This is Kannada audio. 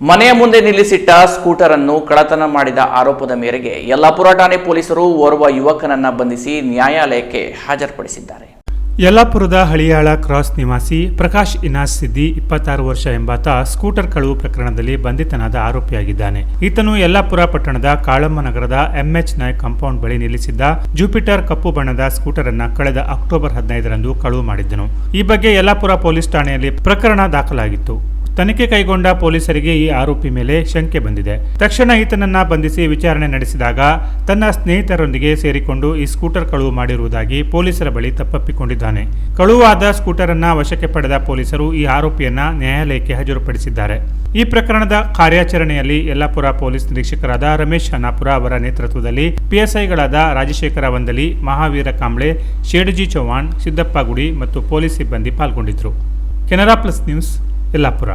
ಮನೆಯ ಮುಂದೆ ನಿಲ್ಲಿಸಿಟ್ಟ ಸ್ಕೂಟರ್ ಅನ್ನು ಕಳತನ ಮಾಡಿದ ಆರೋಪದ ಮೇರೆಗೆ ಯಲ್ಲಾಪುರ ಠಾಣೆ ಪೊಲೀಸರು ಓರ್ವ ಯುವಕನನ್ನ ಬಂಧಿಸಿ ನ್ಯಾಯಾಲಯಕ್ಕೆ ಹಾಜರುಪಡಿಸಿದ್ದಾರೆ. ಯಲ್ಲಾಪುರದ ಹಳಿಯಾಳ ಕ್ರಾಸ್ ನಿವಾಸಿ ಪ್ರಕಾಶ್ ಇನಾಸ್ ಸಿದ್ದಿ ಇಪ್ಪತ್ತಾರು ವರ್ಷ ಎಂಬಾತ ಸ್ಕೂಟರ್ ಕಳುವು ಪ್ರಕರಣದಲ್ಲಿ ಬಂಧಿತನಾದ ಆರೋಪಿಯಾಗಿದ್ದಾನೆ. ಈತನು ಯಲ್ಲಾಪುರ ಪಟ್ಟಣದ ಕಾಳಮ್ಮ ನಗರದ ಎಂಎಚ್ ನಾಯ್ಕ್ ಕಾಂಪೌಂಡ್ ಬಳಿ ನಿಲ್ಲಿಸಿದ್ದ ಜೂಪಿಟರ್ ಕಪ್ಪು ಬಣ್ಣದ ಸ್ಕೂಟರ್ ಅನ್ನ ಕಳೆದ ಅಕ್ಟೋಬರ್ ಹದಿನೈದರಂದು ಕಳುವು ಮಾಡಿದ್ದನು. ಈ ಬಗ್ಗೆ ಯಲ್ಲಾಪುರ ಪೊಲೀಸ್ ಠಾಣೆಯಲ್ಲಿ ಪ್ರಕರಣ ದಾಖಲಾಗಿತ್ತು. ತನಿಖೆ ಕೈಗೊಂಡ ಪೊಲೀಸರಿಗೆ ಈ ಆರೋಪಿ ಮೇಲೆ ಶಂಕೆ ಬಂದಿದೆ. ತಕ್ಷಣ ಈತನನ್ನ ಬಂಧಿಸಿ ವಿಚಾರಣೆ ನಡೆಸಿದಾಗ ತನ್ನ ಸ್ನೇಹಿತರೊಂದಿಗೆ ಸೇರಿಕೊಂಡು ಈ ಸ್ಕೂಟರ್ ಕಳುವು ಮಾಡಿರುವುದಾಗಿ ಪೊಲೀಸರ ಬಳಿ ತಪ್ಪಪ್ಪಿಕೊಂಡಿದ್ದಾನೆ. ಕಳುವಾದ ಸ್ಕೂಟರ್ ಅನ್ನ ವಶಕ್ಕೆ ಪಡೆದ ಪೊಲೀಸರು ಈ ಆರೋಪಿಯನ್ನ ನ್ಯಾಯಾಲಯಕ್ಕೆ ಹಾಜರುಪಡಿಸಿದ್ದಾರೆ. ಈ ಪ್ರಕರಣದ ಕಾರ್ಯಾಚರಣೆಯಲ್ಲಿ ಯಲ್ಲಾಪುರ ಪೊಲೀಸ್ ನಿರೀಕ್ಷಕರಾದ ರಮೇಶ್ ಅನಾಪುರ ಅವರ ನೇತೃತ್ವದಲ್ಲಿ ಪಿಎಸ್ಐಗಳಾದ ರಾಜಶೇಖರ ವಂದಲಿ, ಮಹಾವೀರ ಕಾಂಬ್ಳೆ, ಶೇಡಜಿ ಚೌಹಾಣ್, ಸಿದ್ದಪ್ಪ ಗುಡಿ ಮತ್ತು ಪೊಲೀಸ್ ಸಿಬ್ಬಂದಿ ಪಾಲ್ಗೊಂಡಿದ್ದರು. Canara plus news Yellapur